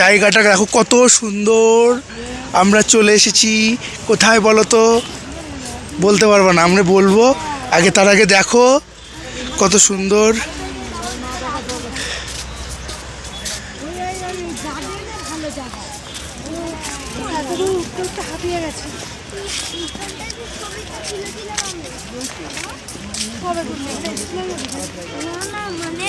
জায়গাটা দেখো কত সুন্দর। আমরা চলে এসেছি। কোথায় বলো তো? বলতে পারব না, আমরা বলব। আগে তার আগে দেখো কত সুন্দর। মানে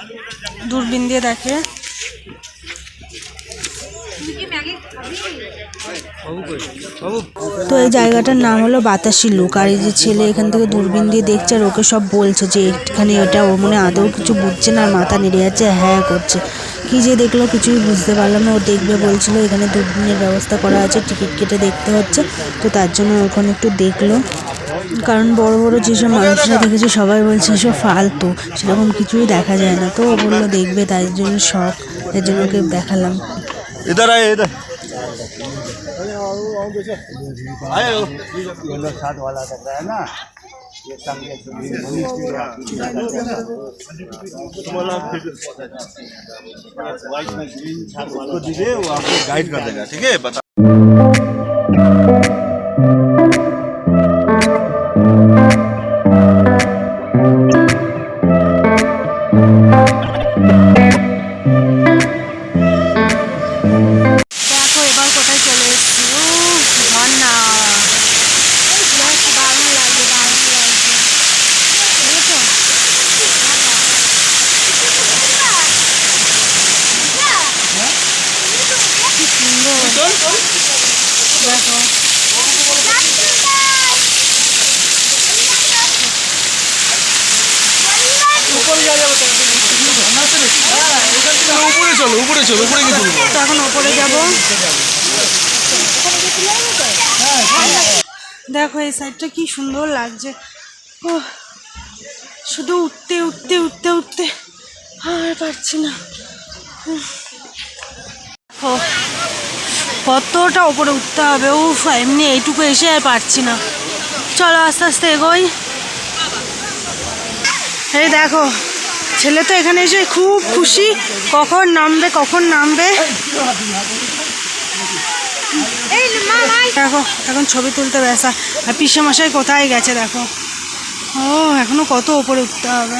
দূরবীন দিয়ে দেখে। তো এই জায়গাটার নাম হলো বাতাসি লুক। আর এই যে ছেলে এখান থেকে দূরবীন দিয়ে দেখছে আর ওকে সব বলছে যে এখানে এটা ও মনে আদৌ কিছু বুঝছে না, আর মাথা নেড়ে যাচ্ছে হ্যাঁ করছে। কি যে দেখল কিছুই বুঝতে পারলাম না, ও দেখবে বলছিল এখানে দূরবীনের ব্যবস্থা করা আছে, টিকিট কেটে দেখতে হচ্ছে। তো তার জন্য ওখানে একটু দেখল। কারণ বড় বড় যেসব মানুষরা দেখেছে সবাই বলছে এসব ফালতু সেরকম কিছুই দেখা যায় না তো ও বললো দেখবে তাই জন্য শখ তাই জন্য ওকে দেখালাম इधर आए इधर आए हो साथ वाला कर रहा है ना ये संग के तुम्हारा फिर व्हाइट में ग्रीन छाप को दीजिए वो आपको गाइड कर देगा ठीक है बता দেখো উপরে চলো উপরে চলো, উপরে গিয়ে এখন ওপরে যাব। দেখো এই সাইডটা কি সুন্দর লাগছে। ও শুধু উঠতে উঠতে উঠতে উঠতে আর পারছি না। ও কতটা ওপরে উঠতে হবে? উফ, এমনি এইটুকু এসে আর পারছি না। চলো আস্তে আস্তে এগোই। এই দেখো, ছেলে তো এখানে এসে খুব খুশি। কখন নামবে কখন নামবে? দেখো, এখন ছবি তুলতে ব্যস্ত। আর পিসে মশাই কোথায় গেছে দেখো? ও, এখনও কত ওপরে উঠতে হবে।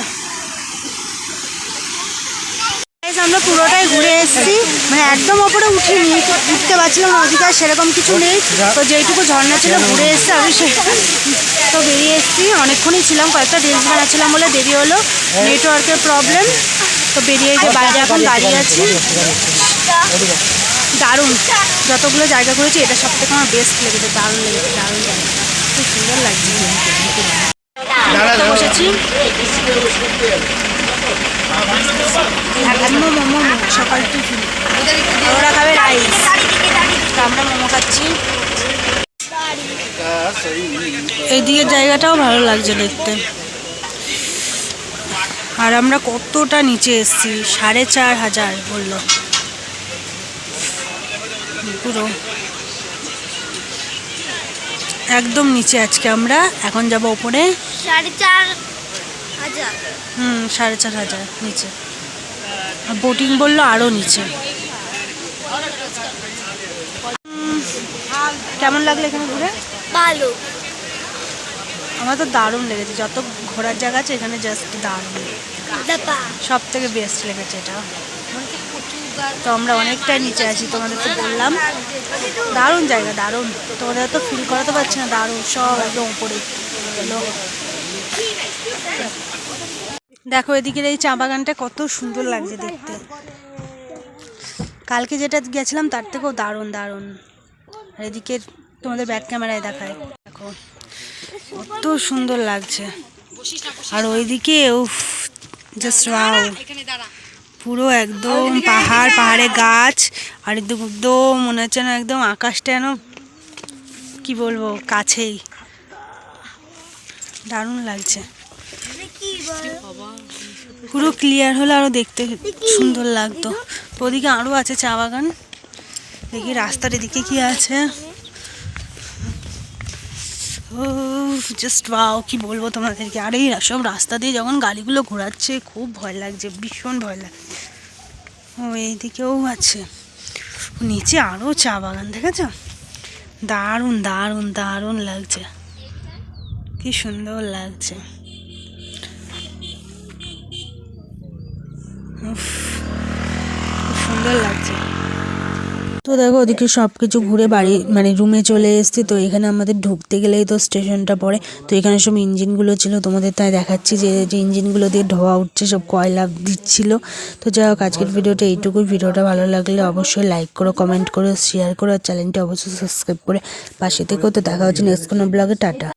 আমরা পুরোটাই ঘুরে এসেছি। মানে একদম ওপরে উঠিনি, উঠতে পারছিলাম আর সেরকম কিছু নেই। তো যেইটুকু ঝর্ণা ছিল ঘুরে এসেছি, আমি সে তো বেরিয়ে এসেছি। অনেকক্ষণই ছিলাম, কয়েকটা রিলস বানাচ্ছিলাম বলে দেরি হলো। নেটওয়ার্কের প্রবলেম। তো বেরিয়ে যে বাইরে এখন দাঁড়িয়ে আছি। দারুণ। যতগুলো জায়গা ঘুরেছি, এটা সব থেকে আমার বেস্ট লেগেছে, দারুণ লেগেছে, দারুণ জায়গা খুব সুন্দর লাগছে তো বসেছি এখনও মোমো সকাল টিফিন ওরা খাবে রাইস তো আমরা মোমো খাচ্ছি এই দিকের জায়গাটাও ভালো লাগছে দেখতে। আর আমরা কতটা নিচে এসছি? সাড়ে চার হাজার বলল। পুরো। একদম নিচে আজকে আমরা। এখন যাব ওপরে। সাড়ে চার হাজার। হুম সাড়ে চার হাজার নিচে। আর বোটিং বলল আরও নিচে। কেমন লাগল এখানে ঘুরে? ভালো। আমার তো দারুণ লেগেছে। যত ঘোরার জায়গা আছে এখানে জাস্ট দারুণ। সব থেকে বেস্ট লেগেছে এটা। তো আমরা অনেকটাই নিচে আছি তোমাদের তো বললাম। দারুণ জায়গা দারুণ। তোমাদের তো ফিল করাতে পারছি না দারুণ। সব একদম উপরে। দেখো এদিকের এই চা বাগানটা কত সুন্দর লাগছে দেখতে। কালকে যেটা গেছিলাম তার থেকেও দারুণ দারুণ। আর এদিকে তোমাদের ব্যাক ক্যামেরায় দেখায়। দেখো। কত সুন্দর লাগছে। আর ওইদিকে উফ জাস্ট ওয়াও পুরো একদম পাহাড় পাহাড়ে গাছ আর একদম মনে হচ্ছে না একদম আকাশটা যেন কি বলব কাছেই। দারুণ লাগছে। পুরো ক্লিয়ার হলে আরও দেখতে সুন্দর লাগতো। তো ওদিকে আরও আছে চা বাগান। দেখি রাস্তার এদিকে কি আছে। ও জাস্ট বাও কি বলব তোমাদেরকে? আর এই সব রাস্তা দিয়ে যখন গাড়িগুলো ঘোরাচ্ছে, খুব ভয় লাগছে, ভীষণ ভয় লাগছে ও এইদিকেও আছে। নিচে আরও চা বাগান, দেখেছ? দারুণ দারুণ দারুণ লাগছে। কি সুন্দর লাগছে। খুব সুন্দর লাগছে। তো দেখো ওদিকে সব কিছু ঘুরে বাড়ি মানে রুমে চলে এসেছি। তো এখানে আমাদের ঢুকতে গেলেই তো স্টেশনটা পড়ে। তো এখানে সব ইঞ্জিনগুলো ছিল, তোমাদের তাই দেখাচ্ছি যে যে ইঞ্জিনগুলো দিয়ে ধোয়া উঠছে, সব কয়লা দিচ্ছিল। তো যাই হোক, আজকের ভিডিওটা এইটুকুই ভিডিওটা ভালো লাগলে অবশ্যই লাইক করো কমেন্ট করো শেয়ার করো, আর চ্যানেলটি অবশ্যই সাবস্ক্রাইব করে পাশে থেকেও তো দেখা হচ্ছে নেক্সট কোনো ব্লগে টাটা।